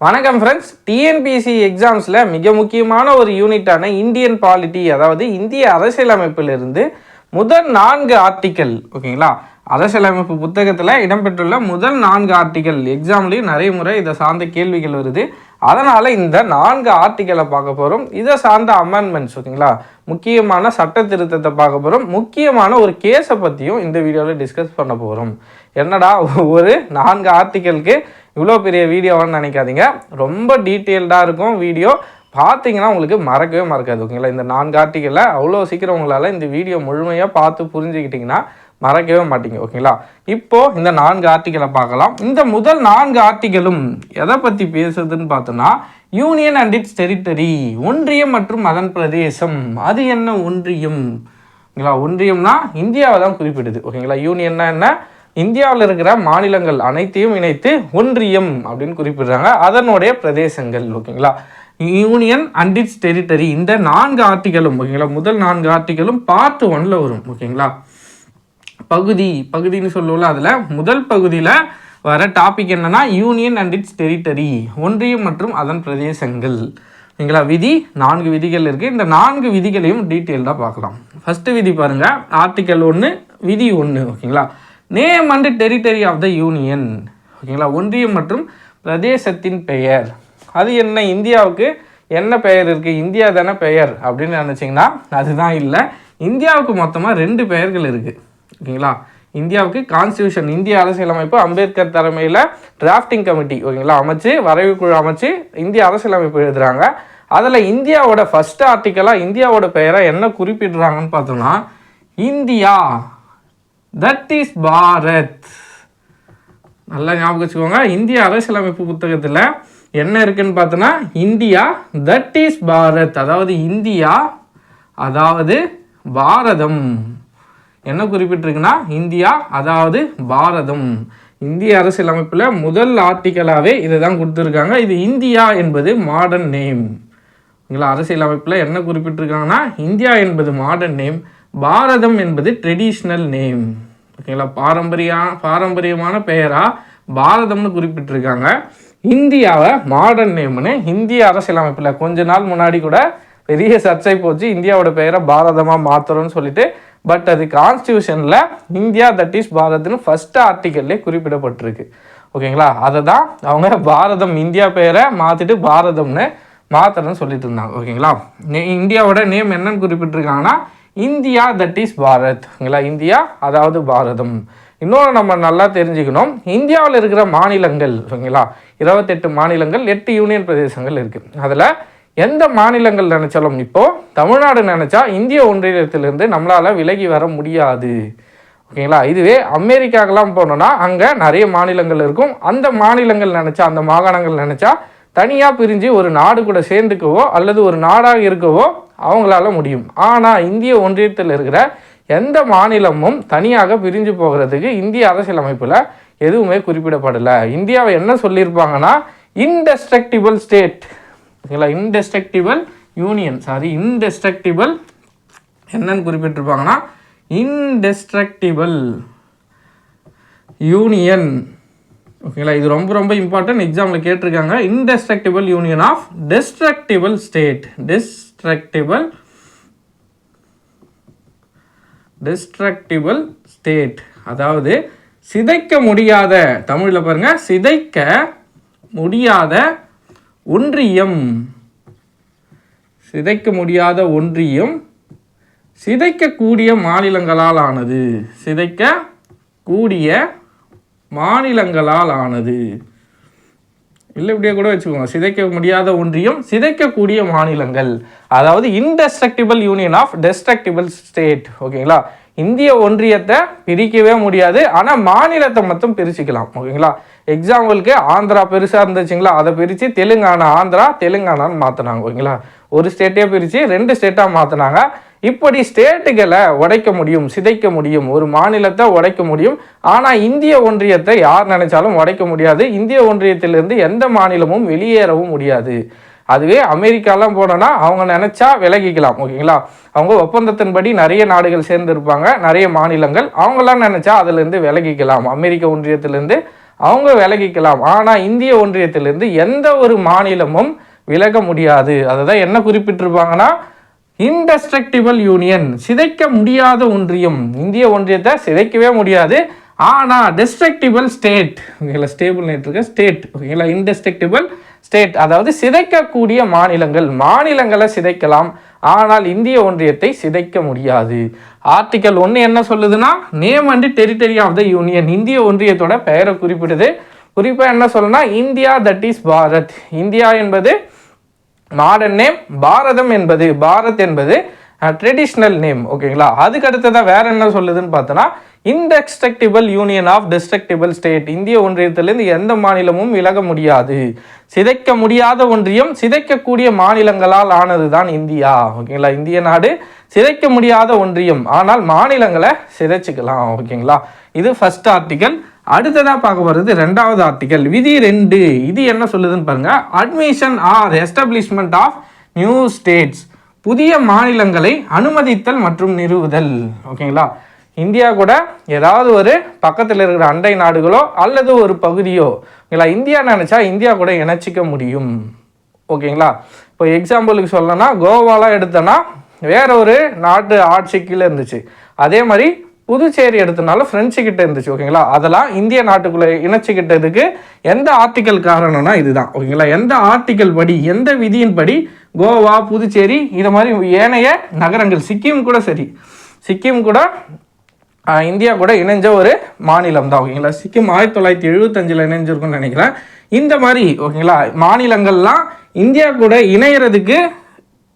வணக்கம் friends TNPSC எக்ஸாம்ஸில் மிக முக்கியமான ஒரு யூனிட்டான இந்தியன் பாலிட்டி அதாவது இந்திய அரசியலமைப்பிலிருந்து முதல் நான்கு ஆர்டிக்கல் ஓகேங்களா? அரசியலமைப்பு புத்தகத்தில் இடம்பெற்றுள்ள முதல் நான்கு ஆர்டிக்கல் எக்ஸாம்லேயும் நிறைய முறை இதை சார்ந்த கேள்விகள் வருது. அதனால் இந்த நான்கு ஆர்டிக்கலை பார்க்க போகிறோம் இதை சார்ந்த அமெண்ட்மெண்ட்ஸ் ஓகேங்களா? முக்கியமான சட்ட திருத்தத்தை பார்க்க போகிறோம் முக்கியமான ஒரு கேஸை பற்றியும் இந்த வீடியோவில் டிஸ்கஸ் பண்ண போகிறோம் என்னடா ஒரு நான்கு ஆர்டிக்கலுக்கு இவ்வளோ பெரிய வீடியோவான்னு நினைக்காதீங்க. ரொம்ப டீட்டெயில்டாக இருக்கும் வீடியோ பார்த்தீங்கன்னா உங்களுக்கு மறக்கவே மறக்காது ஓகேங்களா இந்த நான்கு ஆர்டிக்கலில் அவ்வளோ சீக்கிரம் உங்களால் இந்த வீடியோ முழுமையாக பார்த்து புரிஞ்சுக்கிட்டிங்கன்னா மறக்கவே மாட்டீங்க ஓகேங்களா இப்போது இந்த நான்கு ஆர்டிக்கலை பார்க்கலாம். இந்த முதல் நான்கு ஆர்டிக்கலும் எதை பற்றி பேசுதுன்னு பார்த்தோன்னா யூனியன் அண்ட் இட்ஸ் டெரிட்டரி ஒன்றியம் மற்றும் அதன் பிரதேசம் அது என்ன ஒன்றியம்? ஓகேங்களா ஒன்றியம்னா இந்தியாவை தான் குறிப்பிடுது ஓகேங்களா யூனியன்னா என்ன? இந்தியாவில் இருக்கிற மாநிலங்கள் அனைத்தையும் இணைத்து ஒன்றியம் அப்படின்னு குறிப்பிடுறாங்க. அதனுடைய பிரதேசங்கள் ஓகேங்களா? யூனியன் அண்ட் இட்ஸ் டெரிட்டரி இந்த நான்கு ஆர்டிகளும் ஓகேங்களா? முதல் நான்கு ஆர்டிகளும் பார்ட் ஒன்ல வரும் ஓகேங்களா? பகுதி பகுதின்னு சொல்லுவோம்ல அதில். முதல் பகுதியில் வர டாபிக் என்னன்னா யூனியன் அண்ட் இட்ஸ் டெரிட்டரி ஒன்றியம் மற்றும் அதன் பிரதேசங்கள். ஓகேங்களா? விதி நான்கு விதிகள் இருக்குது இந்த நான்கு விதிகளையும் டீட்டெயில்டாக பார்க்கலாம். ஃபஸ்ட்டு விதி பாருங்கள் ஆர்டிக்கல் ஒன்று விதி ஒன்று ஓகேங்களா? Name and territory of the union ஓகேங்களா ஒன்றியம் மற்றும் பிரதேசத்தின் பெயர். அது என்ன? இந்தியாவுக்கு என்ன பெயர் இருக்குது இந்தியா தானே பெயர் அப்படின்னு நினச்சிங்கன்னா அதுதான் இல்லை. இந்தியாவுக்கு மொத்தமாக ரெண்டு பெயர்கள் இருக்குது ஓகேங்களா இந்தியாவுக்கு கான்ஸ்டியூஷன் இந்திய அரசியலமைப்பு அம்பேத்கர் தலைமையில் டிராஃப்டிங் கமிட்டி ஓகேங்களா அமைச்சு வரைவு குழு அமைச்சு இந்திய அரசியலமைப்பு எழுதுகிறாங்க அதில் இந்தியாவோட ஃபஸ்ட் ஆர்டிக்கலாக இந்தியாவோட பெயரை என்ன குறிப்பிடுறாங்கன்னு பார்த்தோம்னா இந்தியா. தட் இஸ் பாரத் நல்லா ஞாபகம் வச்சுக்கோங்க. இந்திய அரசியலமைப்பு புத்தகத்தில் என்ன இருக்குன்னு பார்த்தோன்னா இந்தியா தட் இஸ் பாரத் அதாவது இந்தியா அதாவது பாரதம். என்ன குறிப்பிட்டிருக்குன்னா இந்தியா அதாவது பாரதம். இந்திய அரசியலமைப்பில் முதல் ஆர்டிக்கலாகவே இதை தான் கொடுத்துருக்காங்க. இது இந்தியா என்பது மாடர்ன் நேம் ஓகேங்களா அரசியலமைப்பில் என்ன குறிப்பிட்டிருக்காங்கன்னா இந்தியா என்பது மாடர்ன் நேம் பாரதம் என்பது ட்ரெடிஷ்னல் நேம் ஓகேங்களா பாரம்பரிய பாரம்பரியமான பெயராக பாரதம்னு குறிப்பிட்டிருக்காங்க. இந்தியாவை மாடர்ன் நேம்னு இந்திய அரசியலமைப்பில் கொஞ்ச நாள் முன்னாடி கூட பெரிய சர்ச்சை போச்சு. இந்தியாவோட பெயரை பாரதமாக மாற்றுறோம்னு சொல்லிட்டு. பட் அது கான்ஸ்டியூஷனில் இந்தியா தட் இஸ் பாரத்னு ஃபர்ஸ்ட் ஆர்டிக்கல்லே குறிப்பிடப்பட்டிருக்கு. ஓகேங்களா அதை தான் அவங்க பாரதம் இந்தியா பெயரை மாற்றிட்டு பாரதம்னு மாத்திரன்னு சொல்லிட்டு இருந்தாங்க. ஓகேங்களா நே- இந்தியாவோட நேம் என்னன்னு குறிப்பிட்டிருக்காங்கன்னா இந்தியா தட் இஸ் பாரத். ஓகேங்களா இந்தியா அதாவது பாரதம். இன்னொன்று நம்ம நல்லா தெரிஞ்சுக்கணும். இந்தியாவில் இருக்கிற மாநிலங்கள் ஓகேங்களா இருபத்தெட்டு மாநிலங்கள் எட்டு யூனியன் பிரதேசங்கள் இருக்குது அதில் எந்த மாநிலங்கள் நினச்சாலும் இப்போது தமிழ்நாடு நினச்சா இந்திய ஒன்றியத்திலிருந்து நம்மளால் விலகி வர முடியாது. ஓகேங்களா? இதுவே அமெரிக்காக்கெல்லாம் போனோன்னா அங்கே நிறைய மாநிலங்கள் இருக்கும். அந்த மாநிலங்கள் நினச்சா அந்த மாகாணங்கள் நினச்சா தனியாக பிரிஞ்சு ஒரு நாடு கூட சேர்ந்துக்கவோ அல்லது ஒரு நாடாக இருக்கவோ அவங்களால முடியும். ஆனால் இந்திய ஒன்றியத்தில் இருக்கிற எந்த மாநிலமும் தனியாக பிரிஞ்சு போகிறதுக்கு இந்திய அரசியலமைப்பில் எதுவுமே குறிப்பிடப்படலை. இந்தியாவை என்ன சொல்லியிருப்பாங்கன்னா இன்டெஸ்ட்ரக்டிபிள் ஸ்டேட் ஓகேங்களா இன்டெஸ்ட்ரக்டிபிள் யூனியன் சாரி இன்டெஸ்ட்ரக்டிபிள் என்னன்னு குறிப்பிட்டிருப்பாங்கன்னா இன்டெஸ்ட்ரக்டிபிள் யூனியன் ஓகேங்களா? இது ரொம்ப ரொம்ப இம்பார்ட்டன்ட் எக்ஸாமில் கேட்டிருக்காங்க. Indestructible union of destructible state destructible destructible state அதாவது சிதைக்க முடியாத தமிழில் பாருங்க சிதைக்க முடியாத ஒன்றியம். சிதைக்க முடியாத ஒன்றியம் சிதைக்கக்கூடிய மாநிலங்களால் ஆனது சிதைக்க கூடிய மாநிலங்களால் ஆனது. இல்லை இப்படியே கூட வச்சுக்கோங்க. சிதைக்க முடியாத ஒன்றியம் சிதைக்கக்கூடிய மாநிலங்கள். அதாவது indestructible union of destructible state ஓகேங்களா? இந்திய ஒன்றியத்தை பிரிக்கவே முடியாது. ஆனால் மாநிலத்தை மட்டும் பிரிச்சுக்கலாம். ஓகேங்களா? எக்ஸாம்பிளுக்கு ஆந்திரா பெருசாக இருந்துச்சுங்களா? அதை பிரித்து தெலுங்கானா ஆந்திரா தெலுங்கானான்னு மாற்றினாங்க ஓகேங்களா? ஒரு ஸ்டேட்டே பிரித்து ரெண்டு ஸ்டேட்டாக மாற்றினாங்க இப்படி ஸ்டேட்டுகளை உடைக்க முடியும் சிதைக்க முடியும் ஒரு மாநிலத்தை உடைக்க முடியும். ஆனால் இந்திய ஒன்றியத்தை யார் நினைச்சாலும் உடைக்க முடியாது. இந்திய ஒன்றியத்திலிருந்து எந்த மாநிலமும் வெளியேறவும் முடியாது. அதுவே அமெரிக்காலாம் போனோன்னா அவங்க நினச்சா விலகிக்கலாம் ஓகேங்களா? அவங்க ஒப்பந்தத்தின்படி நிறைய நாடுகள் சேர்ந்துருப்பாங்க நிறைய மாநிலங்கள். அவங்களாம் நினச்சா அதுலேருந்து விலகிக்கலாம். அமெரிக்க ஒன்றியத்திலேருந்து அவங்க விலகிக்கலாம். ஆனால் இந்திய ஒன்றியத்திலேருந்து எந்த ஒரு மாநிலமும் விலக முடியாது. அதை தான் என்ன குறிப்பிட்டிருப்பாங்கன்னா இன்டஸ்ட்ரக்டிபிள் யூனியன் சிதைக்க முடியாத ஒன்றியம். இந்திய ஒன்றியத்தை சிதைக்கவே முடியாது. ஆனால் டெஸ்ட்ரக்டிபிள் ஸ்டேட் ஓகேங்களா ஸ்டேபிள் இருக்க. ஸ்டேட் ஓகேங்களா இன்டெஸ்ட்ரக்டிபிள் ஸ்டேட் அதாவது சிதைக்கக்கூடிய மாநிலங்கள். மாநிலங்களை சிதைக்கலாம். ஆனால் இந்திய ஒன்றியத்தை சிதைக்க முடியாது. ஆர்டிக்கல் ஒன்று என்ன சொல்லுதுன்னா name and territory of the union இந்திய ஒன்றியத்தோட பெயரை குறிப்பிடுது. குறிப்பாக என்ன சொல்லுன்னா India that is Bharat India என்பது மாடர்ன் நேம் பாரதம் என்பது பாரத் என்பது ட்ரெடிஷ்னல் நேம் ஓகேங்களா அதுக்கு அடுத்ததாக வேற என்ன சொல்லுதுன்னு பார்த்தோன்னா indestructible union of destructible state இந்திய ஒன்றியத்திலிருந்து எந்த மாநிலமும் விலக முடியாது. சிதைக்க முடியாத ஒன்றியம் சிதைக்கக்கூடிய மாநிலங்களால் ஆனது தான் இந்தியா ஓகேங்களா இந்திய நாடு சிதைக்க முடியாத ஒன்றியம். ஆனால் மாநிலங்களை சிதைச்சிக்கலாம் ஓகேங்களா இது ஃபர்ஸ்ட் ஆர்டிகல் அடுத்ததாக பார்க்க போகிறது ரெண்டாவது ஆர்டிக்கல் விதி ரெண்டு. இது என்ன சொல்லுதுன்னு பாருங்கள் admission or establishment of new states புதிய மாநிலங்களை அனுமதித்தல் மற்றும் நிறுவுதல். ஓகேங்களா இந்தியா கூட ஏதாவது ஒரு பக்கத்தில் இருக்கிற அண்டை நாடுகளோ அல்லது ஒரு பகுதியோ ஓகேங்களா இந்தியா நினச்சா இந்தியா கூட இணைச்சிக்க முடியும். ஓகேங்களா இப்போ எக்ஸாம்பிளுக்கு சொல்லணும்னா கோவாலாம் எடுத்தோன்னா வேற ஒரு நாட்டு ஆட்சி கீழே இருந்துச்சு. அதே மாதிரி புதுச்சேரி எடுத்தனால ஃப்ரெஞ்சு கிட்ட இருந்துச்சு ஓகேங்களா அதெல்லாம் இந்திய நாட்டுக்குள்ளே இணைச்சிக்கிட்டதுக்கு எந்த ஆர்டிக்கல் காரணம்னா இதுதான் ஓகேங்களா எந்த ஆர்டிக்கல் படி எந்த விதியின் படி கோவா புதுச்சேரி இது மாதிரி ஏனைய நகரங்கள் சிக்கிம் கூட சரி சிக்கிம் கூட இந்தியா கூட இணைஞ்ச ஒரு மாநிலம் தான் ஓகேங்களா சிக்கிம் ஆயிரத்தி தொள்ளாயிரத்தி எழுபத்தஞ்சில் இணைஞ்சிருக்கும்னு நினைக்கிறேன். இந்த மாதிரி ஓகேங்களா மாநிலங்கள்லாம் இந்தியா கூட இணையிறதுக்கு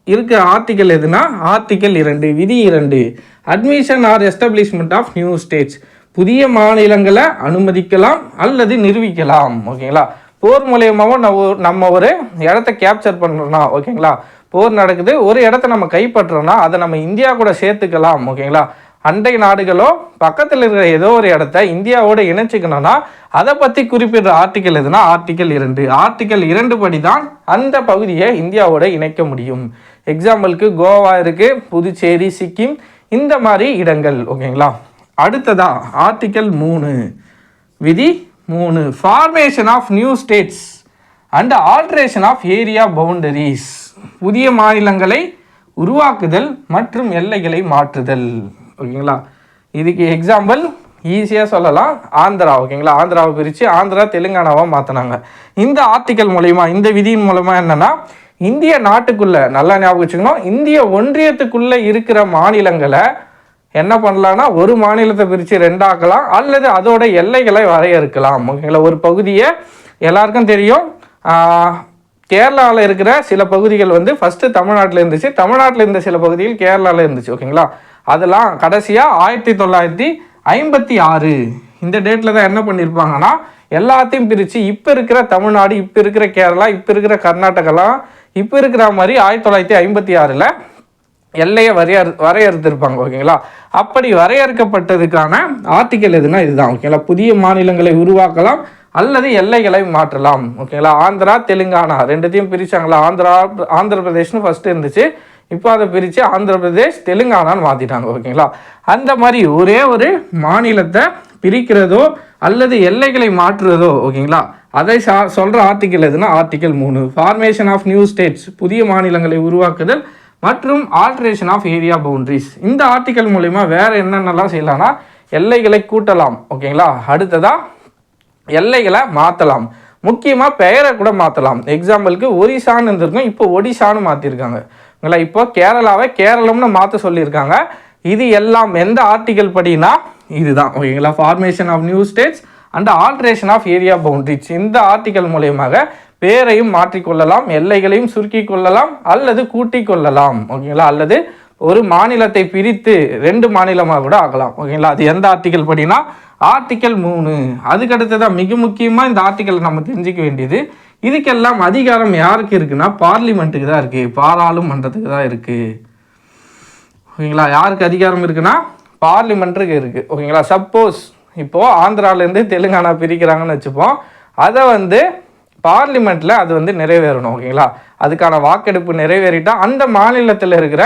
இருக்க ஆர்டிக்கல் எதுனா? ஆர்டிக்கல் இரண்டு விதி இரண்டு. Admission or establishment of new states புதிய மாநிலங்களை அனுமதிக்கலாம் அல்லது நிரூபிக்கலாம் ஓகேங்களா போர் மூலியமாகவும் நம்ம ஒரு- நம்ம ஒரு இடத்த கேப்சர் பண்ணுறோம்னா ஓகேங்களா போர் நடக்குது ஒரு இடத்த நம்ம கைப்பற்றுறோம்னா அதை நம்ம இந்தியா கூட சேர்த்துக்கலாம் ஓகேங்களா அண்டை நாடுகளோ பக்கத்தில் இருக்கிற ஏதோ ஒரு இடத்த இந்தியாவோட இணைச்சிக்கணும்னா அதை பற்றி குறிப்பிடுற ஆர்டிக்கல் எதுனா? ஆர்டிக்கல் இரண்டு. ஆர்டிக்கல் இரண்டு படி தான் அந்த பகுதியை இந்தியாவோட இணைக்க முடியும். எக்ஸாம்பிளுக்கு கோவா இருக்குது புதுச்சேரி சிக்கிம் இந்த மாதிரி இடங்கள் ஓகேங்களா? அடுத்ததாக ஆர்டிக்கல் மூணு. விதி மூணு. Formation of new states and alteration of area boundaries புதிய மாநிலங்களை உருவாக்குதல் மற்றும் எல்லைகளை மாற்றுதல் ஓகேங்களா? இதுக்கு எக்ஸாம்பிள் ஈஸியாக சொல்லலாம். ஆந்திரா ஓகேங்களா? ஆந்திராவை பிரித்து ஆந்திரா தெலுங்கானாவாக மாற்றினாங்க இந்த ஆர்டிக்கல் மூலயமா இந்த விதியின் மூலமாக என்னன்னா இந்திய நாட்டுக்குள்ளே நல்லா ஞாபகம் வச்சுக்கணும். இந்திய ஒன்றியத்துக்குள்ளே இருக்கிற மாநிலங்களை என்ன பண்ணலான்னா ஒரு மாநிலத்தை பிரித்து ரெண்டாக்கலாம் அல்லது அதோட எல்லைகளை வரையறுக்கலாம். ஓகேங்களா ஒரு பகுதியை எல்லாருக்கும் தெரியும். கேரளாவில் இருக்கிற சில பகுதிகள் வந்து ஃபஸ்ட்டு தமிழ்நாட்டில் இருந்துச்சு. தமிழ்நாட்டில் இருந்த சில பகுதிகள் கேரளாவில் இருந்துச்சு ஓகேங்களா? அதெல்லாம் கடைசியாக ஆயிரத்தி தொள்ளாயிரத்தி ஐம்பத்தி ஆறு. இந்த டேட்டில் தான் என்ன பண்ணியிருப்பாங்கன்னா எல்லாத்தையும் பிரித்து இப்போ இருக்கிற தமிழ்நாடு இப்போ இருக்கிற கேரளா இப்போ இருக்கிற கர்நாடகாலாம் இப்போ இருக்கிற மாதிரி ஆயிரத்தி தொள்ளாயிரத்தி ஐம்பத்தி ஆறில் எல்லையை வரையறு வரையறுத்திருப்பாங்க ஓகேங்களா? அப்படி வரையறுக்கப்பட்டதுக்கான ஆர்டிக்கல் எதுனா இதுதான் ஓகேங்களா? புதிய மாநிலங்களை உருவாக்கலாம் அல்லது எல்லைகளை மாற்றலாம் ஓகேங்களா? ஆந்திரா தெலுங்கானா ரெண்டுத்தையும் பிரிச்சாங்களா? ஆந்திரா ஆந்திர பிரதேஷ்னு ஃபஸ்ட்டு இருந்துச்சு. இப்போ அதை பிரித்து ஆந்திர பிரதேஷ் தெலுங்கானான்னு மாற்றிட்டாங்க ஓகேங்களா? அந்த மாதிரி ஒரே ஒரு மாநிலத்தை பிரிக்கிறதோ அல்லது எல்லைகளை மாற்றுறதோ ஓகேங்களா? அதை சா சொல்கிற ஆர்டிக்கல் எதுனா ஆர்டிக்கல் மூணு. ஃபார்மேஷன் ஆஃப் நியூ ஸ்டேட்ஸ் புதிய மாநிலங்களை உருவாக்குதல் மற்றும் ஆல்ட்ரேஷன் ஆஃப் ஏரியா பவுண்ட்ரிஸ் இந்த ஆர்டிக்கல் மூலிமா வேறு என்னென்னலாம் செய்யலாம்னா எல்லைகளை கூட்டலாம். ஓகேங்களா அடுத்ததாக எல்லைகளை மாற்றலாம் முக்கியமாக பெயரை கூட மாற்றலாம் எக்ஸாம்பிளுக்கு ஒரிசான்னு இருந்திருக்கும் இப்போ ஒடிசான்னு மாற்றிருக்காங்க ஓகேங்களா இப்போ கேரளாவை கேரளம்னு மாற்ற சொல்லியிருக்காங்க. இது எல்லாம் எந்த ஆர்டிக்கல் படினா இதுதான். ஓகேங்களா formation of new states and alteration of area boundaries இந்த ஆர்டிக்கல் மூலயமாக பேரையும் மாற்றிக்கொள்ளலாம் எல்லைகளையும் சுருக்கி கொள்ளலாம் அல்லது கூட்டி கொள்ளலாம் ஓகேங்களா? அல்லது ஒரு மாநிலத்தை பிரித்து ரெண்டு மாநிலமாக கூட ஆகலாம். ஓகேங்களா? அது எந்த ஆர்டிக்கல் படினா ஆர்டிக்கல் மூணு. அதுக்கு அடுத்ததான் மிக முக்கியமாக இந்த ஆர்டிக்கல் நம்ம தெரிஞ்சிக்க வேண்டியது இதுக்கெல்லாம் அதிகாரம் யாருக்கு இருக்குன்னா பார்லிமெண்ட்டுக்கு தான் இருக்குது பாராளுமன்றத்துக்கு தான் இருக்குது ஓகேங்களா? யாருக்கு அதிகாரம் இருக்குன்னா பார்லிமெண்ட்டுக்கு இருக்குது ஓகேங்களா? சப்போஸ் இப்போது ஆந்திராலேருந்து தெலுங்கானா பிரிக்கிறாங்கன்னு வச்சுப்போம். அதை வந்து பார்லிமெண்ட்டில் அது வந்து நிறைவேறணும் ஓகேங்களா? அதுக்கான வாக்கெடுப்பு நிறைவேறிட்டால் அந்த மாநிலத்தில் இருக்கிற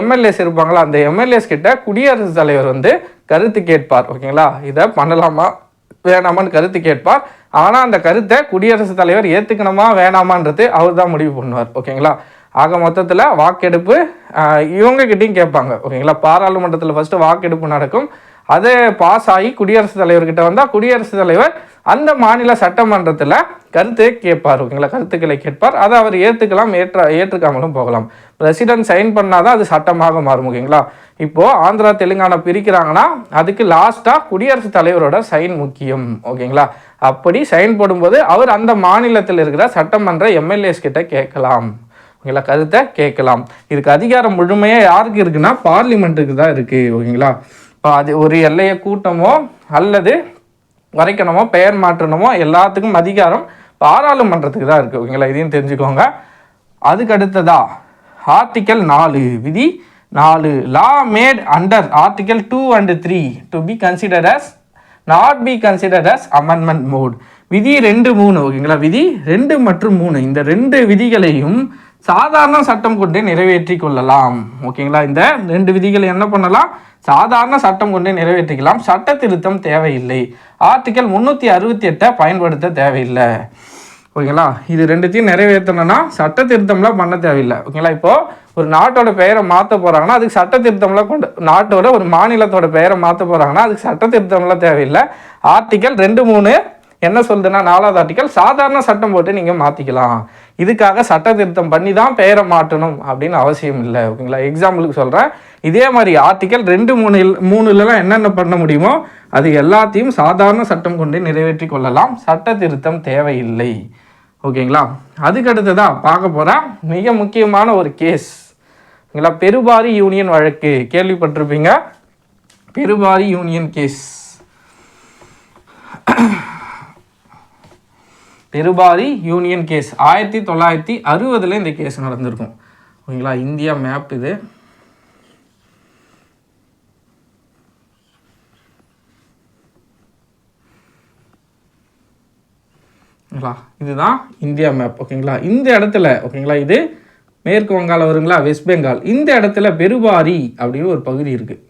எம்எல்ஏஸ் இருப்பாங்களா? அந்த எம்எல்ஏஸ் கிட்ட குடியரசுத் தலைவர் வந்து கருத்து கேட்பார் ஓகேங்களா? இதை பண்ணலாமா? வேணாமான்னு கருத்து கேட்பார். ஆனால் அந்த கருத்தை குடியரசுத் தலைவர் ஏற்றுக்கணுமா வேணாமான்றது அவர் தான் முடிவு பண்ணுவார் ஓகேங்களா? ஆக மொத்தத்தில் வாக்கெடுப்பு இவங்ககிட்டையும் கேட்பாங்க ஓகேங்களா? பாராளுமன்றத்தில் ஃபஸ்ட்டு வாக்கெடுப்பு நடக்கும். அது பாஸ் ஆகி குடியரசுத் தலைவர்கிட்ட வந்தால் குடியரசுத் தலைவர் அந்த மாநில சட்டமன்றத்தில் கருத்து கேட்பார் ஓகேங்களா? கருத்துக்களை கேட்பார். அதை அவர் ஏற்றுக்கலாம் ஏற்ற ஏற்றுக்காமலும் போகலாம். பிரசிடென்ட் சைன் பண்ணால் தான் அது சட்டமாக மாறும் ஓகேங்களா? இப்போது ஆந்திரா தெலுங்கானா பிரிக்கிறாங்கன்னா அதுக்கு லாஸ்ட்டாக குடியரசுத் தலைவரோட சைன் முக்கியம் ஓகேங்களா? அப்படி சைன் போடும்போது அவர் அந்த மாநிலத்தில் இருக்கிற சட்டமன்ற எம்எல்ஏஸ் கிட்ட கேட்கலாம் ஓகேங்களா? கருத்தை கேட்கலாம். இதுக்கு அதிகாரம் முழுமையாக யாருக்கு இருக்குன்னா பார்லிமெண்ட்டுக்கு தான் இருக்குது ஓகேங்களா? அது ஒரு எல்லையை கூட்டமோ அல்லது வரைக்கணுமோ பெயர் மாற்றணுமோ எல்லாத்துக்கும் அதிகாரம் பாராளுமன்றத்துக்கு தான் இருக்குது ஓகேங்களா? இதையும் தெரிஞ்சுக்கோங்க. அதுக்கு அடுத்ததா ஆர்டிக்கல் நாலு விதி நாலு law made under article two and three to be consider as not be consider as amendment mode விதி ரெண்டு மூணு ஓகேங்களா? விதி ரெண்டு மற்றும் மூணு இந்த ரெண்டு விதிகளையும் சாதாரண சட்டம் கொண்டு நிறைவேற்றி கொள்ளலாம். ஓகேங்களா? இந்த ரெண்டு விதிகளை என்ன பண்ணலாம்? சாதாரண சட்டம் கொண்டு நிறைவேற்றிக்கலாம். சட்ட திருத்தம் தேவையில்லை. ஆர்டிக்கல் முந்நூற்றி அறுபத்தி எட்டை பயன்படுத்த தேவையில்லை. ஓகேங்களா? இது ரெண்டுத்தையும் நிறைவேற்றணும்னா சட்ட திருத்தம்லாம் பண்ண தேவையில்லை. ஓகேங்களா? இப்போது ஒரு நாட்டோட பெயரை மாற்ற போகிறாங்கன்னா அதுக்கு சட்ட திருத்தம்லாம் கொண்டு நாட்டோட ஒரு மாநிலத்தோட பெயரை மாற்ற போகிறாங்கன்னா அதுக்கு சட்ட திருத்தம்லாம் தேவையில்லை. ஆர்டிக்கல் ரெண்டு மூணு என்ன சொல்லுதுன்னா நாலாவது ஆர்டிக்கல் சாதாரண சட்டம் போட்டு நீங்கள் மாற்றிக்கலாம் இதுக்காக சட்ட திருத்தம் பண்ணி தான் பெயரை மாற்றணும் அப்படின்னு அவசியம் இல்லை ஓகேங்களா? எக்ஸாம்பிளுக்கு சொல்கிறேன் இதே மாதிரி ஆர்டிக்கல் ரெண்டு மூணு மூணுலலாம் என்னென்ன பண்ண முடியுமோ அது எல்லாத்தையும் சாதாரண சட்டம் கொண்டு நிறைவேற்றி கொள்ளலாம். சட்ட திருத்தம் தேவையில்லை ஓகேங்களா? அதுக்கு தான் பார்க்க போகிறேன் மிக முக்கியமான ஒரு கேஸ் ஓகேங்களா? பெருபாரி யூனியன் வழக்கு கேள்விப்பட்டிருப்பீங்க? Berubari union case Berubari union case ஆயிரத்தி தொள்ளாயிரத்தி அறுபதில் இந்த கேஸ் நடந்திருக்கும். ஓகேங்களா? இந்தியா மேப் இது. ஓகேங்களா? இதுதான் இந்தியா மேப் ஓகேங்களா? இந்த இடத்துல ஓகேங்களா? இது மேற்கு வங்காளம் வருங்களா? வெஸ்ட் பெங்கால் இந்த இடத்துல பெருபாரி அப்படின்னு ஒரு பகுதி இருக்குது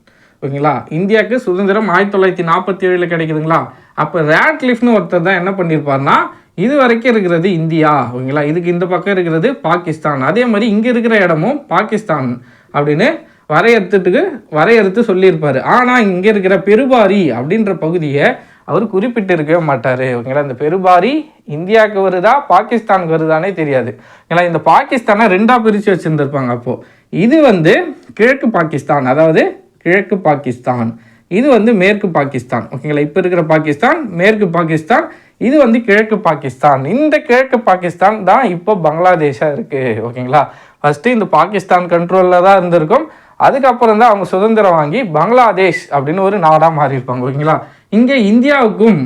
ஓகேங்களா? இந்தியாவுக்கு சுதந்திரம் ஆயிரத்தி தொள்ளாயிரத்தி நாற்பத்தி ஏழில் கிடைக்குதுங்களா? அப்போ ரேட்லிஃப்னு ஒருத்தர் தான் என்ன பண்ணியிருப்பார்னா இது வரைக்கும் இருக்கிறது இந்தியா ஓகேங்களா? இதுக்கு இந்த பக்கம் இருக்கிறது பாகிஸ்தான். அதே மாதிரி இங்கே இருக்கிற இடமும் பாகிஸ்தான் அப்படின்னு வரையறுத்துட்டுக்கு வரையறுத்து சொல்லியிருப்பார். ஆனால் இங்கே இருக்கிற பெருபாரி அப்படின்ற பகுதியை அவர் குறிப்பிட்டு இருக்கவே மாட்டார் ஓகேங்களா? இந்த பெருபாரி இந்தியாவுக்கு வருதா பாகிஸ்தானுக்கு வருதானே தெரியாது. ஏன்னா இந்த பாகிஸ்தானை ரெண்டாக பிரித்து வச்சுருந்துருப்பாங்க அப்போது இது வந்து கிழக்கு பாகிஸ்தான் அதாவது கிழக்கு பாகிஸ்தான். இது வந்து மேற்கு பாகிஸ்தான் ஓகேங்களா? இப்போ இருக்கிற பாகிஸ்தான் மேற்கு பாகிஸ்தான் இது வந்து கிழக்கு பாகிஸ்தான். இந்த கிழக்கு பாகிஸ்தான் தான் இப்போ பங்களாதேஷாக இருக்குது ஓகேங்களா? ஃபஸ்ட்டு இந்த பாகிஸ்தான் கண்ட்ரோலில் தான் இருந்திருக்கும். அதுக்கப்புறம் தான் அவங்க சுதந்திரம் வாங்கி பங்களாதேஷ் அப்படின்னு ஒரு நாடாக மாறியிருப்பாங்க. ஓகேங்களா? இங்கே இந்தியாவுக்கும்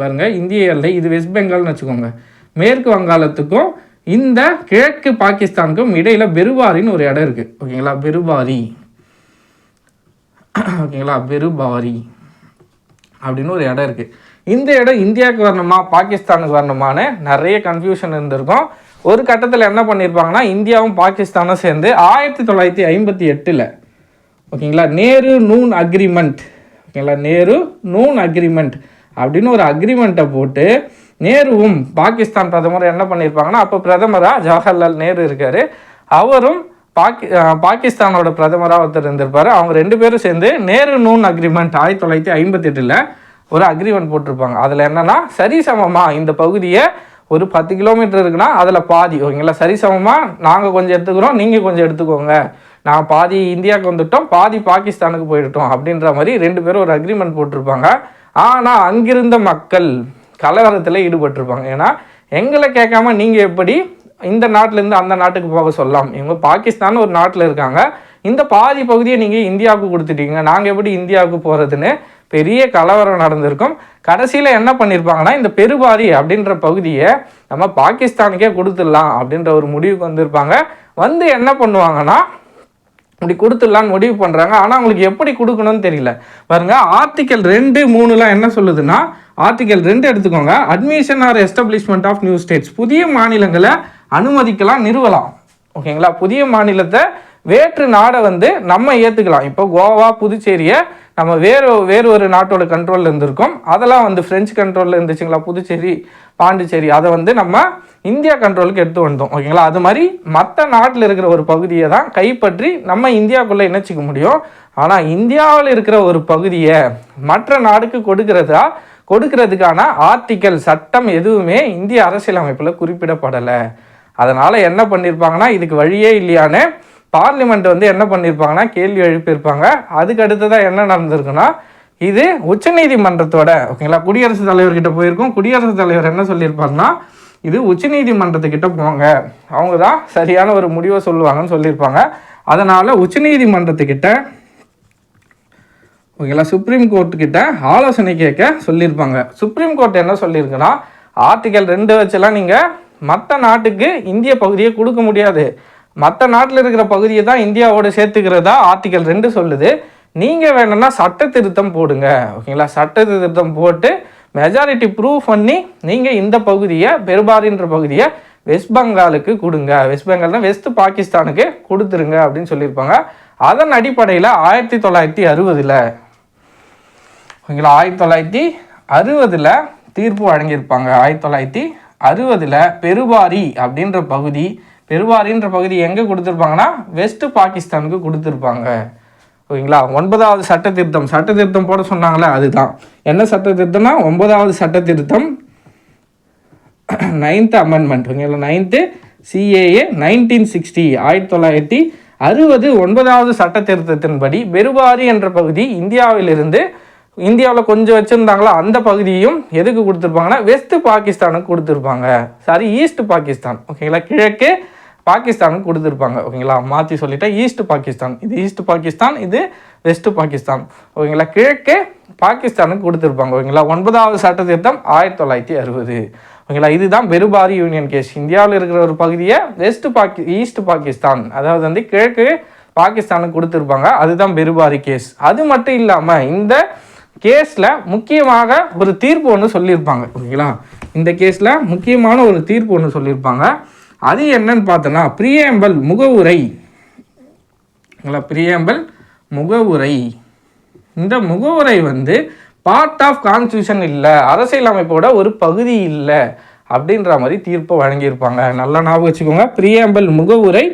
பாருங்க இந்திய எல்லை இது வெஸ்ட் பெங்கால்னு வச்சுக்கோங்க. மேற்கு வங்காளத்துக்கும் இந்த கிழக்கு பாகிஸ்தானுக்கும் இடையில் பெருபாரின்னு ஒரு இடம் இருக்குது ஓகேங்களா? பெருபாரி ஓகேங்களா? பெருபாரி அப்படின்னு ஒரு இடம் இருக்குது இந்த இடம் இந்தியாவுக்கு வரணுமா பாகிஸ்தானுக்கு வரணுமான்னு நிறைய கன்ஃபியூஷன் இருந்திருக்கும். ஒரு கட்டத்தில் என்ன பண்ணியிருப்பாங்கன்னா இந்தியாவும் பாகிஸ்தானும் சேர்ந்து ஆயிரத்தி தொள்ளாயிரத்தி ஐம்பத்தி எட்டில் ஓகேங்களா நேரு நூன் அக்ரிமெண்ட் ஓகேங்களா நேரு நூன் அக்ரிமெண்ட் அப்படின்னு ஒரு அக்ரிமெண்ட்டை போட்டு நேருவும் பாகிஸ்தான் பிரதமர் என்ன பண்ணியிருப்பாங்கன்னா அப்போ பிரதமராக ஜவஹர்லால் நேரு இருக்கார். அவரும் பாக்கி பாகிஸ்தானோட பிரதமராக ஒருத்தர் இருந்திருப்பார். அவங்க ரெண்டு பேரும் சேர்ந்து நேரு நூன் அக்ரிமெண்ட் ஆயிரத்தி தொள்ளாயிரத்தி ஐம்பத்தெட்டில் ஒரு அக்ரிமெண்ட் போட்டிருப்பாங்க. அதில் என்னென்னா சரிசமமாக இந்த பகுதியை ஒரு பத்து கிலோமீட்டர் இருக்குன்னா அதில் பாதி ஓகேங்களா? சரிசமமாக நாங்கள் கொஞ்சம் எடுத்துக்கிறோம் நீங்கள் கொஞ்சம் எடுத்துக்கோங்க. நான் பாதி இந்தியாவுக்கு வந்துட்டோம் பாதி பாகிஸ்தானுக்கு போயிட்டோம் அப்படின்ற மாதிரி ரெண்டு பேரும் ஒரு அக்ரிமெண்ட் போட்டிருப்பாங்க. ஆனால் அங்கிருந்த மக்கள் கலவரத்தில் ஈடுபட்டிருப்பாங்க. ஏன்னா எங்களை கேட்காம நீங்கள் எப்படி இந்த நாட்டிலேருந்து அந்த நாட்டுக்கு போக சொல்லலாம் இவங்க பாகிஸ்தான் ஒரு நாட்டில் இருக்காங்க. இந்த பாதி பகுதியை நீங்கள் இந்தியாவுக்கு கொடுத்துட்டீங்க. நாங்கள் எப்படி இந்தியாவுக்கு போகிறதுன்னு பெரிய கலவரம் நடந்திருக்கும். கடைசியில் என்ன பண்ணியிருப்பாங்கன்னா இந்த பெருபாரி அப்படின்ற பகுதியை நம்ம பாகிஸ்தானுக்கே கொடுத்துடலாம் அப்படின்ற ஒரு முடிவுக்கு வந்திருப்பாங்க. வந்து என்ன பண்ணுவாங்கன்னா இப்படி கொடுத்துடலான்னு முடிவு பண்ணுறாங்க ஆனால் அவங்களுக்கு எப்படி கொடுக்கணும்னு தெரியல. பாருங்க ஆர்டிக்கல் ரெண்டு மூணுலாம் என்ன சொல்லுதுன்னா ஆர்டிக்கல் ரெண்டு எடுத்துக்கோங்க. Admission or establishment of new states புதிய மாநிலங்களை அனுமதிக்கலாம் நிறுவலாம். ஓகேங்களா? புதிய மாநிலத்தை வேற்று நாடை வந்து நம்ம ஏற்றுக்கலாம் இப்போ கோவா புதுச்சேரியை நம்ம வேறு வேறு ஒரு நாட்டோட கண்ட்ரோலில் இருந்திருக்கோம். அதெல்லாம் வந்து ஃப்ரெஞ்சு கண்ட்ரோலில் இருந்துச்சுங்களா? புதுச்சேரி பாண்டிச்சேரி அதை வந்து நம்ம இந்தியா கண்ட்ரோலுக்கு எடுத்து வந்தோம். ஓகேங்களா அது மாதிரி மற்ற நாட்டில் இருக்கிற ஒரு பகுதியை தான் கைப்பற்றி நம்ம இந்தியாவுக்குள்ளே இணைச்சிக்க முடியும். ஆனால் இந்தியாவில் இருக்கிற ஒரு பகுதியை மற்ற நாடுக்கு கொடுக்கறதா? கொடுக்கறதுக்கான ஆர்டிக்கல் சட்டம் எதுவுமே இந்திய அரசியலமைப்பில் குறிப்பிடப்படலை. அதனால் என்ன பண்ணியிருப்பாங்கன்னா இதுக்கு வழியே இல்லையான்னு பார்லிமெண்ட் வந்து என்ன பண்ணியிருப்பாங்கன்னா கேள்வி எழுப்பியிருப்பாங்க. அதுக்கு அடுத்ததாக என்ன நடந்திருக்குன்னா இது உச்சநீதிமன்றத்தோட ஓகேங்களா குடியரசுத் தலைவர்கிட்ட போயிருக்கோம். குடியரசுத் தலைவர் என்ன சொல்லியிருப்பாருன்னா இது உச்சநீதிமன்றத்துக்கிட்ட போங்க. அவங்க தான் சரியான ஒரு முடிவை சொல்லுவாங்கன்னு சொல்லியிருப்பாங்க. அதனால் உச்சநீதிமன்றத்துக்கிட்ட ஓகேங்களா சுப்ரீம் கோர்ட்டுக்கிட்ட ஆலோசனை கேட்க சொல்லியிருப்பாங்க. சுப்ரீம் கோர்ட் என்ன சொல்லியிருக்குன்னா ஆர்டிகல் ரெண்டு வச்செல்லாம் நீங்கள் மற்ற நாட்டுக்கு இந்திய பகுதியை கொடுக்க முடியாது. மற்ற நாட்டில் இருக்கிற பகுதியை தான் இந்தியாவோடு சேர்த்துக்கிறதா ஆர்டிகல் ரெண்டு சொல்லுது. நீங்கள் வேணும்னா சட்ட திருத்தம் போடுங்க. ஓகேங்களா சட்ட திருத்தம் போட்டு மெஜாரிட்டி ப்ரூவ் பண்ணி நீங்கள் இந்த பகுதியை பெருபாரின்ற பகுதியை வெஸ்ட் பெங்காலுக்கு கொடுங்க. வெஸ்ட் பெங்கால்னா வெஸ்ட் பாகிஸ்தானுக்கு கொடுத்துருங்க அப்படின்னு சொல்லியிருப்பாங்க. அதன் அடிப்படையில் ஆயிரத்தி தொள்ளாயிரத்தி அறுபதில் ஓகேங்களா ஆயிரத்தி தொள்ளாயிரத்தி அறுபதில் தீர்ப்பு வழங்கியிருப்பாங்க. ஆயிரத்தி தொள்ளாயிரத்தி அறுபதில் பெருபாரி அப்படின்ற பகுதி பெருவாரின்ற பகுதி எங்கே கொடுத்துருப்பாங்கன்னா வெஸ்ட் பாகிஸ்தானுக்கு கொடுத்துருப்பாங்க. ஓகேங்களா? ஒன்பதாவது சட்ட திருத்தம் சட்ட திருத்தம் போட சொன்னாங்களே அதுதான். என்ன சட்ட திருத்தம்னா ஒன்பதாவது சட்ட திருத்தம் நைன்த் அமெண்ட்மெண்ட் ஓகேங்களா? நைன்த்து சிஏஏ நைன்டீன் சிக்ஸ்டி ஆயிரத்தி தொள்ளாயிரத்தி அறுபது ஒன்பதாவது சட்ட திருத்தத்தின்படி பெருவாரி என்ற பகுதி இந்தியாவிலிருந்து இந்தியாவில் கொஞ்சம் வச்சுருந்தாங்களோ அந்த பகுதியும் எதுக்கு கொடுத்துருப்பாங்கன்னா வெஸ்ட் பாகிஸ்தானுக்கு கொடுத்துருப்பாங்க. Sorry east Pakistan. ஓகேங்களா? கிழக்கு பாகிஸ்தானுக்கு கொடுத்துருப்பாங்க ஓகேங்களா? மாற்றி சொல்லிட்டேன் ஈஸ்ட் பாகிஸ்தான் இது ஈஸ்ட் பாகிஸ்தான் இது வெஸ்ட் பாகிஸ்தான் ஓகேங்களா? கிழக்கு பாகிஸ்தானுக்கு கொடுத்துருப்பாங்க ஓகேங்களா? ஒன்பதாவது சட்ட திருத்தம் ஆயிரத்தி தொள்ளாயிரத்தி அறுபது. ஓகேங்களா? இதுதான் பெருபாரி யூனியன் கேஸ். இந்தியாவில் இருக்கிற ஒரு பகுதியை வெஸ்ட் பாக்கி ஈஸ்ட் பாகிஸ்தான் அதாவது வந்து கிழக்கு பாகிஸ்தானுக்கு கொடுத்துருப்பாங்க. அதுதான் பெருபாரி கேஸ். அது மட்டும் இல்லாமல் இந்த கேஸில் முக்கியமாக ஒரு தீர்ப்பு ஒன்று சொல்லியிருப்பாங்க ஓகேங்களா? இந்த கேஸில் முக்கியமான ஒரு தீர்ப்பு ஒன்று சொல்லியிருப்பாங்க. அது என்னன்னு பார்த்தோன்னா பிரியம்பல் முகவுரை. பிரியம்பல் முகவுரை. இந்த முகவுரை வந்து பார்ட் ஆஃப் கான்ஸ்டியூஷன் இல்லை அரசியலமைப்போட ஒரு பகுதி இல்லை அப்படின்ற மாதிரி தீர்ப்பை வழங்கியிருப்பாங்க. நல்லா ஞாபகம் வச்சுக்கோங்க preamble முகவுரை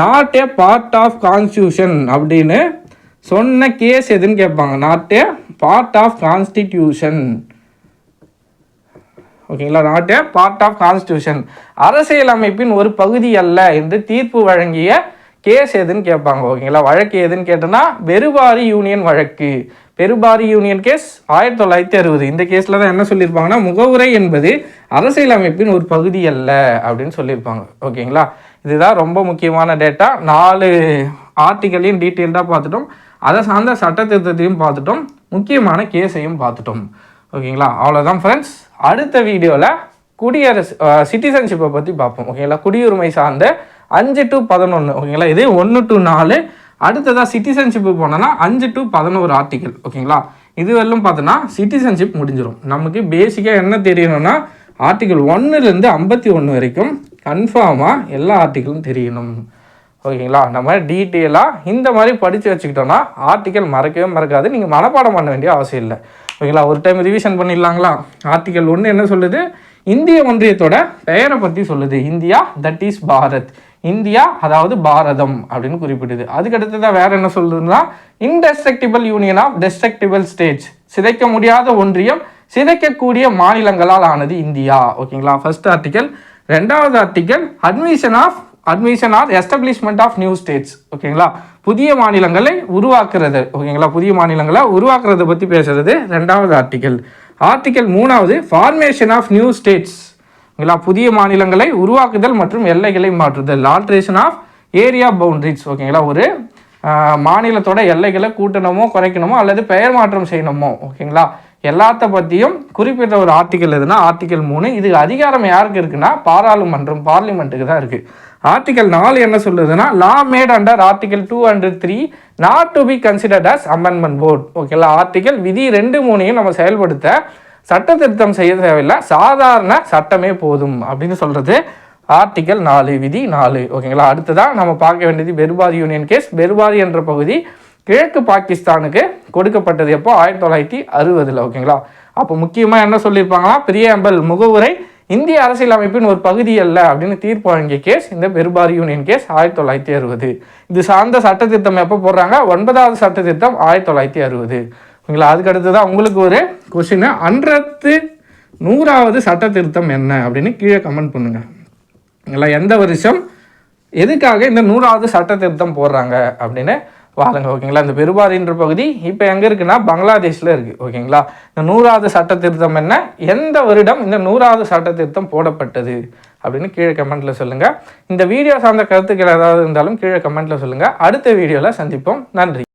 not a part of constitution அப்படின்னு சொன்ன கேஸ் எதுன்னு கேட்பாங்க. Not a part of constitution ஓகேங்களா not a part of constitution அரசியலமைப்பின் ஒரு பகுதி அல்ல என்று தீர்ப்பு வழங்கிய கேஸ் எதுன்னு கேட்பாங்க ஓகேங்களா வழக்கு எதுன்னு கேட்டோன்னா பெருபாரி யூனியன் வழக்கு. பெருபாரி யூனியன் கேஸ் ஆயிரத்தி தொள்ளாயிரத்தி அறுபது. இந்த கேஸில் தான் என்ன சொல்லியிருப்பாங்கன்னா முகவுரை என்பது அரசியலமைப்பின் ஒரு பகுதி அல்ல அப்படின்னு சொல்லியிருப்பாங்க ஓகேங்களா இதுதான் ரொம்ப முக்கியமான டேட்டா நாலு ஆர்டிக்கலையும் டீட்டெயில்டாக பார்த்துட்டோம். அதை சார்ந்த சட்டத்திருத்தத்தையும் பார்த்துட்டோம். முக்கியமான கேஸையும் பார்த்துட்டோம். ஓகேங்களா? அவ்வளோதான் ஃப்ரெண்ட்ஸ் அடுத்த வீடியோவில் குடியரசு சிட்டிசன்ஷிப்பை பற்றி பார்ப்போம். ஓகேங்களா? குடியுரிமை சார்ந்த அஞ்சு டு பதினொன்று ஓகேங்களா? இது ஒன்று டு நாலு. அடுத்ததாக சிட்டிசன்ஷிப்பு போனோன்னா அஞ்சு டு பதினோரு ஆர்டிக்கல் ஓகேங்களா? இது வரலும் பார்த்தோன்னா சிட்டிசன்ஷிப் முடிஞ்சிடும் நமக்கு பேசிக்காக என்ன தெரியணும்னா ஆர்டிக்கல் ஒன்றுலேருந்து ஐம்பத்தி ஒன்று வரைக்கும் கன்ஃபார்மாக எல்லா ஆர்டிக்கலும் தெரியணும். ஓகேங்களா? நம்ம டீட்டெயிலாக இந்த மாதிரி படித்து வச்சுக்கிட்டோம்னா ஆர்டிக்கல் மறக்கவே மறக்காது. நீங்கள் மனப்பாடம் பண்ண வேண்டிய அவசியம் இல்லை. ஓகேங்களா? ஒரு டைம் ரிவிஷன் பண்ணிடலாங்களா? ஆர்டிகல் ஒன்று என்ன சொல்லுது? இந்திய ஒன்றியத்தோட பெயரை பற்றி சொல்லுது. India that is Bharat. India அதாவது பாரதம் அப்படின்னு குறிப்பிடுது. அதுக்கு தான் வேற என்ன சொல்லுதுன்னா indestructible union of destructible states சிதைக்க முடியாத ஒன்றியம் சிதைக்கக்கூடிய மாநிலங்களால் ஆனது இந்தியா. ஓகேங்களா? ஃபர்ஸ்ட் ஆர்டிக்கல் ரெண்டாவது article admission of admission or establishment of new states ஓகேங்களா புதிய மாநிலங்களை உருவாக்குறது. ஓகேங்களா புதிய மாநிலங்களை உருவாக்குறதை பற்றி பேசுறது ரெண்டாவது ஆர்டிக்கல் ஆர்டிக்கல் மூணாவது ஃபார்மேஷன் ஆஃப் நியூ ஸ்டேட்ஸ் ஓகேங்களா புதிய மாநிலங்களை உருவாக்குதல் மற்றும் எல்லைகளை மாற்றுதல். ஆல்ட்ரேஷன் ஆஃப் ஏரியா பவுண்ட்ரிஸ் ஓகேங்களா ஒரு மாநிலத்தோட எல்லைகளை கூட்டணுமோ குறைக்கணுமோ அல்லது பெயர் மாற்றம் செய்யணுமோ. ஓகேங்களா எல்லாத்த பற்றியும் குறிப்பிட்ட ஒரு ஆர்டிக்கல் எதுனா ஆர்டிக்கல் மூணு. இது அதிகாரம் யாருக்கு இருக்குன்னா பாராளுமன்றம் பார்லிமெண்ட்டுக்கு தான் இருக்குது ஆர்டிகல் நாலு என்ன சொல்லுதுன்னா law made under article two hundred three not to be considered as amendment port ஓகேங்களா ஆர்டிகல் விதி ரெண்டு மூணையும் நம்ம செயல்படுத்த சட்ட திருத்தம் செய்ய தேவையில்லை. சாதாரண சட்டமே போதும் அப்படின்னு சொல்கிறது ஆர்டிகல் நாலு விதி நாலு. ஓகேங்களா அடுத்ததாக நம்ம பார்க்க வேண்டியது பெருபாதி யூனியன் கேஸ் பெருபாரி என்ற பகுதி கிழக்கு பாகிஸ்தானுக்கு கொடுக்கப்பட்டது எப்போ? ஆயிரத்தி தொள்ளாயிரத்தி அறுபதில். ஓகேங்களா அப்போ முக்கியமாக என்ன சொல்லியிருப்பாங்கன்னா பிரியாம்பல் முகவுரை இந்திய அரசியலமைப்பின் ஒரு பகுதி அல்ல அப்படின்னு தீர்ப்பு வழங்கிய கேஸ் இந்த பெருபார் யூனியன் கேஸ் ஆயிரத்தி தொள்ளாயிரத்தி அறுபது. இது சார்ந்த சட்டத்திருத்தம் எப்போ போடுறாங்க? ஒன்பதாவது சட்ட திருத்தம் ஆயிரத்தி தொள்ளாயிரத்தி அறுபது. ஓகேங்களா? அதுக்கடுத்து தான் உங்களுக்கு ஒரு கொஸ்டின் அன்றத்து நூறாவது சட்ட திருத்தம் என்ன அப்படின்னு கீழே கமெண்ட் பண்ணுங்க. இல்லை எந்த வருஷம் எதுக்காக இந்த நூறாவது சட்ட திருத்தம் போடுறாங்க அப்படின்னு வாருங்க ஓகேங்களா? இந்த பெருபாரின்ற பகுதி இப்போ எங்கே இருக்குன்னா பங்களாதேஷில் இருக்குது ஓகேங்களா? இந்த நூறாவது சட்ட திருத்தம் என்ன? எந்த வருடம் இந்த நூறாவது சட்ட திருத்தம் போடப்பட்டது? அப்படின்னு கீழே கமெண்ட்டில் சொல்லுங்கள் இந்த வீடியோ சார்ந்த கருத்துக்கள் ஏதாவது இருந்தாலும் கீழே கமெண்ட்டில் சொல்லுங்கள் அடுத்த வீடியோவில் சந்திப்போம். நன்றி.